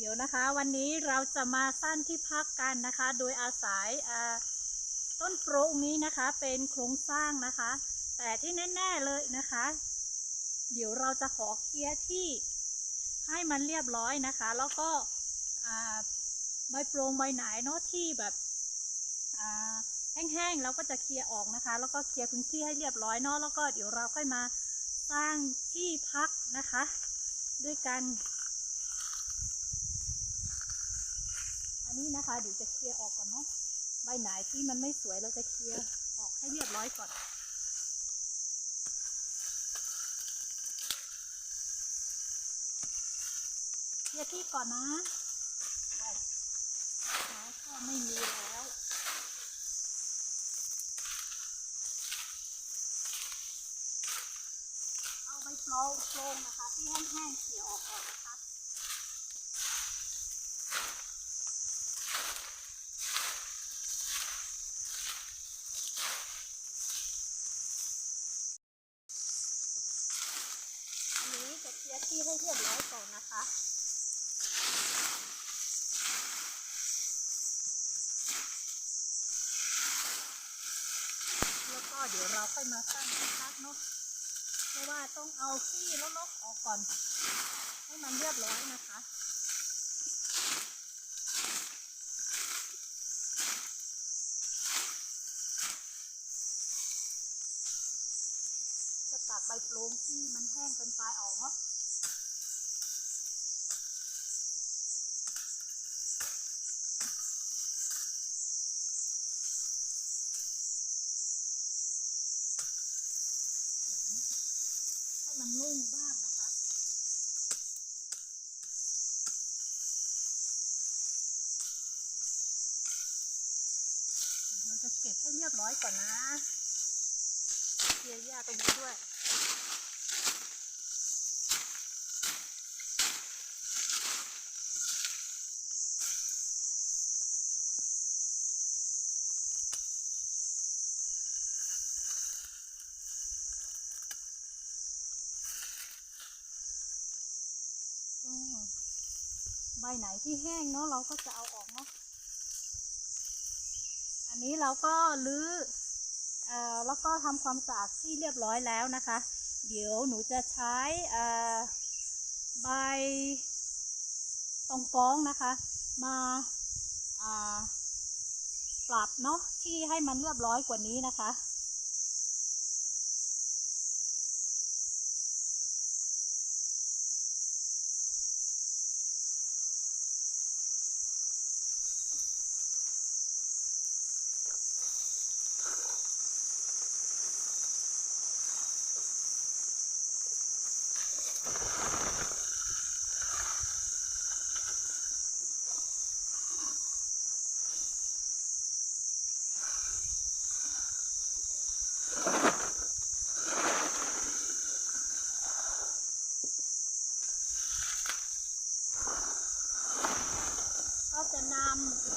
เดี๋ยวนะคะ วันนี้เราจะมาสร้างที่พักกันนะคะ โดยอาศัยต้นโปรงนี้นะคะเป็นโครงสร้างนะคะ แต่ที่แน่ ๆเลยนะคะ เดี๋ยวเราจะขอเคลียร์ที่ให้มันเรียบร้อยนะคะ แล้วก็ใบโปรงใบไหนเนาะที่แบบแห้งๆเราก็จะเคลียร์ออกนะคะ แล้วก็เคลียร์พื้นที่ให้เรียบร้อยเนาะแล้วก็เดี๋ยวเราค่อยมาสร้างที่พักนะคะ ด้วยกัน อันนี้นะคะเดี๋ยวจะเคลียร์ออกก่อนเนาะใบไหนที่มันไม่สวยเราจะเคลียร์ออกให้เรียบร้อยก่อนเคลียร์ที่ก่อนนะไว้ไม้ก็ไม่มีแล้วเอาใบโปรงโปรงนะคะที่แห้งๆเขี่ยออกก่อนนะคะ อันนี้จะเคลียร์ ที่ให้เรียบร้อยก่อนนะคะแล้วก็เดี๋ยวเราค่อยมาสร้างที่พักเนาะเพราะว่าต้องเอาที่รกออกก่อน ให้มันเรียบร้อยนะคะจะตักใบโปรงที่มันแห้งเป็นปลายออกเนาะ ให้มันนุ่มบ้างนะคะ เราจะเก็บให้เรียบร้อยก่อนนะเคลียร์หญ้าตรงนี้ด้วย ก็ ใบไหนที่แห้งเนาะเราก็จะเอาออกเนาะ อันนี้เราก็ลื้ออ่อแล้วก็ทำความสะอาดที่เรียบร้อยแล้วนะคะ เดี๋ยวหนูจะใช้อ่อใบตองก้องนะคะมาอ่าปรับเนาะที่ให้มันเรียบร้อยกว่านี้นะคะ ก็จะน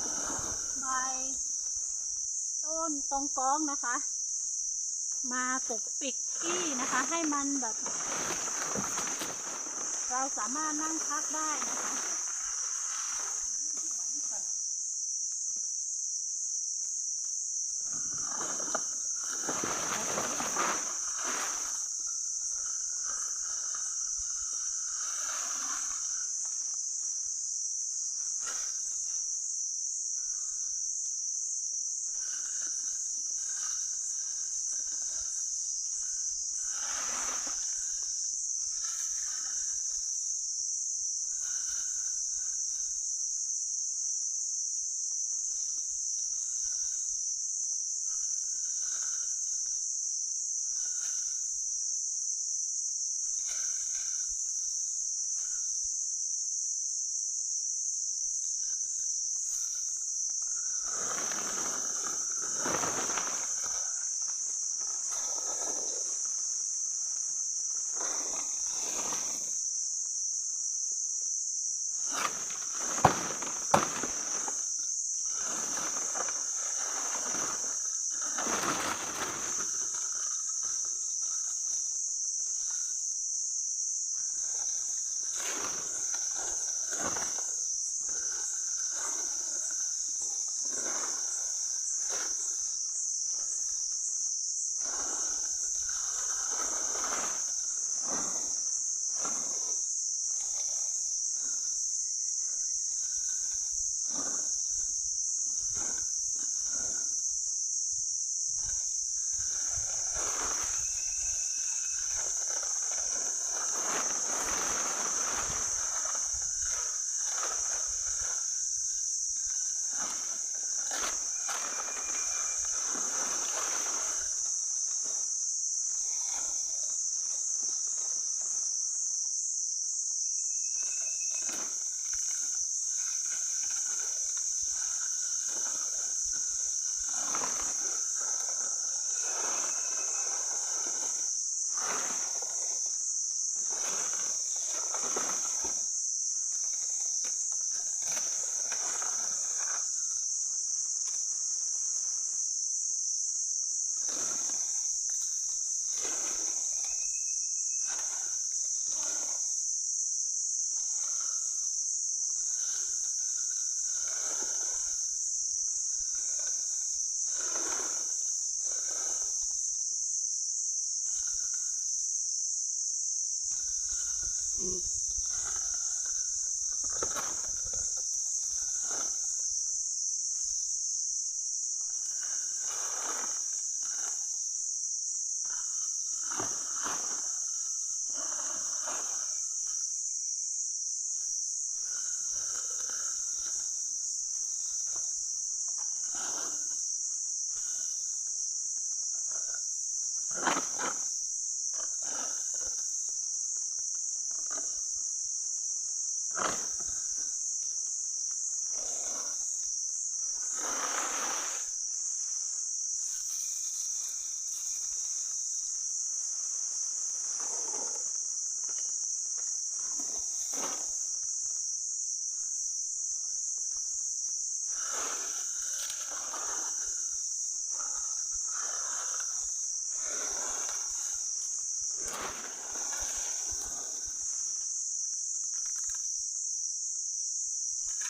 ำใบต้นตรง กองนะคะ มาปกปิดที่นะคะ ให้มันแบบ เราสามารถนั่งพักได้นะคะ you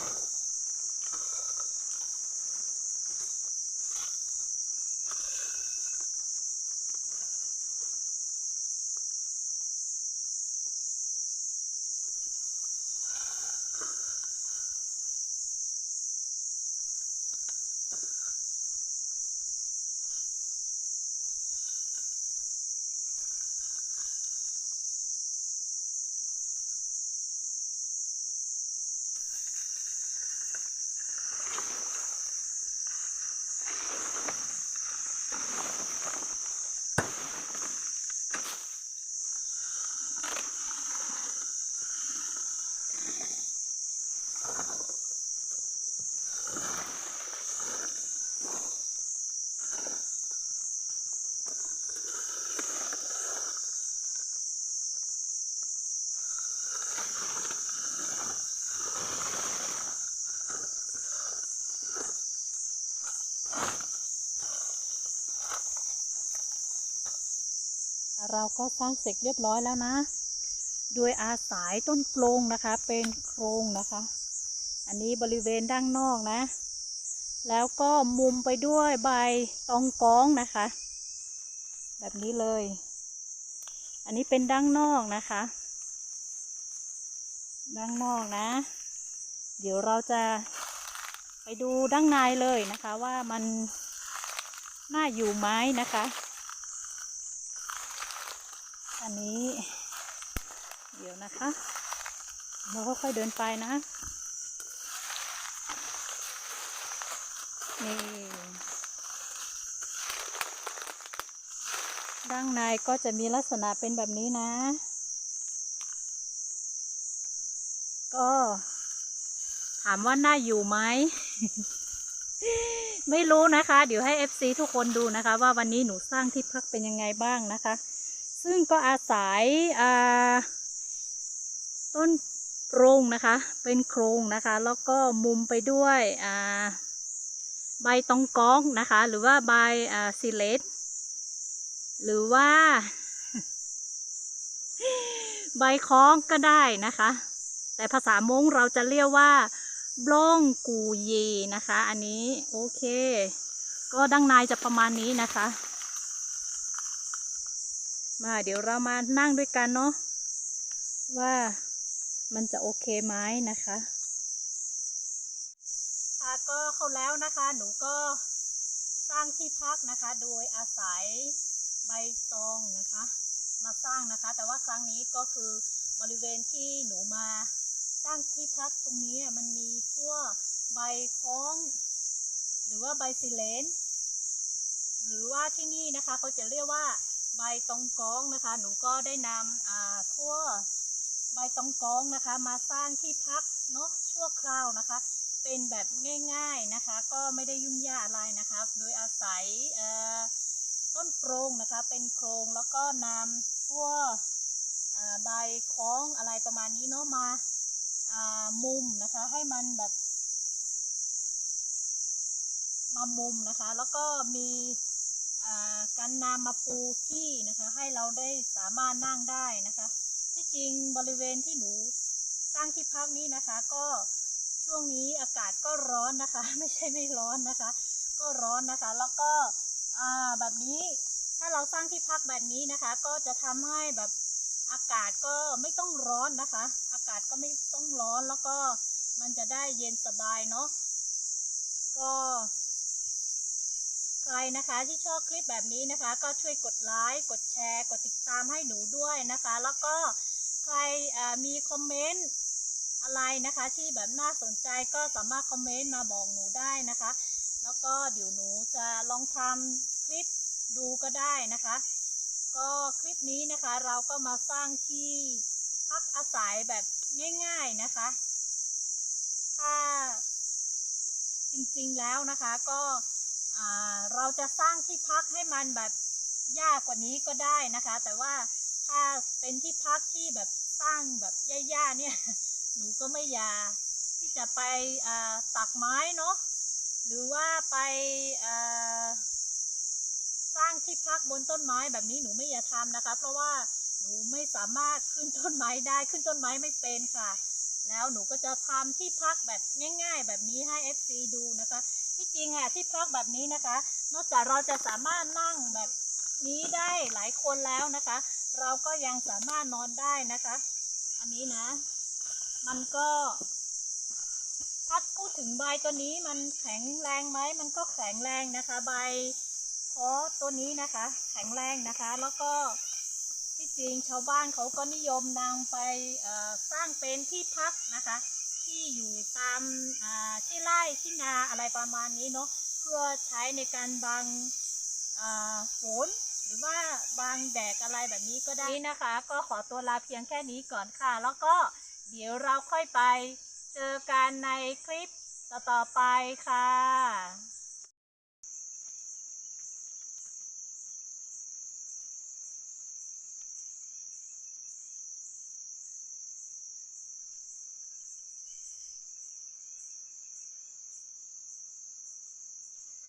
เราก็สร้างเสร็จเรียบร้อยแล้วนะ โดยอาศัยต้นโปรงนะคะ เป็นโครงนะคะ อันนี้บริเวณด้านนอกนะ แล้วก็มุมไปด้วยใบตองกองนะคะ แบบนี้เลย อันนี้เป็นด้านนอกนะคะ ด้านนอกนะ เดี๋ยวเราจะไปดูด้านในเลยนะคะว่ามันน่าอยู่ไหมนะคะ อันนี้ เดี๋ยวนะคะ เราค่อยๆเดินไปนะ นี่ ด้านในก็จะมีลักษณะเป็นแบบนี้นะ ก็ถามว่าน่าอยู่ไหม ไม่รู้นะคะ เดี๋ยวให้ FC ทุกคนดูนะคะ ว่าวันนี้หนูสร้างที่พักเป็นยังไงบ้างนะคะ ซึ่งก็อาศัยต้นโปรงนะคะ เป็นโครงนะคะ แล้วก็มุมไปด้วยใบตองก้องนะคะ หรือว่าใบซิเลตหรือว่า ใบคล้องก็ได้นะคะ แต่ภาษามงเราจะเรียกว่าบล้องกูเยนะคะ อันนี้โอเค ก็ดังในจะประมาณนี้นะคะ มาเดี๋ยวเรามานั่งด้วยกันเนาะว่ามันจะโอเคไหมนะคะค่ะก็เข้าแล้วนะคะหนูก็สร้างที่พักนะคะ โดยอาศัยใบตองนะคะ มาสร้างนะคะ แต่ว่าครั้งนี้ก็คือบริเวณที่หนูมาสร้างที่พักตรงนี้มันมีพวกใบคล้อง หรือว่าใบซิเลนหรือว่าที่นี่นะคะเขาจะเรียกว่า ใบตองกองนะคะ หนูก็ได้นำอ่าทั่วใบตองกองนะคะ มาสร้างที่พักเนาะชั่วคราวนะคะ เป็นแบบง่าย ๆนะคะ ก็ไม่ได้ยุ่งยากอะไรนะคะ โดยอาศัยเอ่อต้นโปรงนะคะ เป็นโครงแล้วก็นำพวกอ่าใบคล้องอะไรประมาณนี้เนาะมาอ่ามุมนะคะ ให้มันแบบ มามุมนะคะ แล้วก็มี การนำมาปูที่นะคะ ให้เราได้สามารถนั่งได้นะคะ ที่จริงบริเวณที่หนูสร้างที่พักนี้นะคะ ก็ช่วงนี้อากาศก็ร้อนนะคะ ไม่ใช่ไม่ร้อนนะคะ ก็ร้อนนะคะ แล้วก็แบบนี้ถ้าเราสร้างที่พักแบบนี้นะคะ ก็จะทำให้แบบอากาศก็ไม่ต้องร้อนนะคะ อากาศก็ไม่ต้องร้อนแล้วก็มันจะได้เย็นสบายเนาะก็ ใครนะคะที่ชอบคลิปแบบนี้นะคะ ก็ช่วยกดไลค์กดแชร์ กดติดตามให้หนูด้วยนะคะ แล้วก็ใครมีคอมเมนต์อะไรนะคะที่แบบน่าสนใจก็สามารถคอมเมนต์มาบอกหนูได้นะคะ แล้วก็เดี๋ยวหนูจะลองทำคลิปดูก็ได้นะคะ ก็คลิปนี้นะคะเราก็มาสร้างที่พักอาศัยแบบง่าย ๆนะคะ ถ้าจริงๆแล้วนะคะก็ เราจะสร้างที่พักให้มันแบบยากกว่านี้ก็ได้นะคะ แต่ว่าถ้าเป็นที่พักที่แบบสร้างแบบย่าๆเนี่ย หนูก็ไม่อยากที่จะไปตักไม้เนาะหรือว่าไปสร้างที่พักบนต้นไม้แบบนี้หนูไม่อยากทำนะคะ เพราะว่าหนูไม่สามารถขึ้นต้นไม้ได้ขึ้นต้นไม้ไม่เป็นค่ะ แล้วหนูก็จะทำที่พักแบบง่าย ๆ แบบนี้ให้ FC ดูนะคะ ที่จริงอะที่พักแบบนี้นะคะ นอกจากเราจะสามารถนั่งแบบนี้ได้หลายคนแล้วนะคะ เราก็ยังสามารถนอนได้นะคะ อันนี้นะ มันก็ถ้าพูดถึงใบตัวนี้มันแข็งแรงไหมมันก็แข็งแรงนะคะ ใบเพราะตัวนี้นะคะ แข็งแรงนะคะ แล้วก็ที่จริงชาวบ้านเขาก็นิยมนำไปสร้างเป็นที่พักนะคะ ที่อยู่ตามที่ไร่ที่นาอะไรประมาณนี้เนาะเพื่อใช้ในการบังฝนหรือว่าบังแดดอะไรแบบนี้ก็ได้นี่นะคะ ก็ขอตัวลาเพียงแค่นี้ก่อนค่ะ แล้วก็เดี๋ยวเราค่อยไปเจอกันในคลิปต่อๆไปค่ะ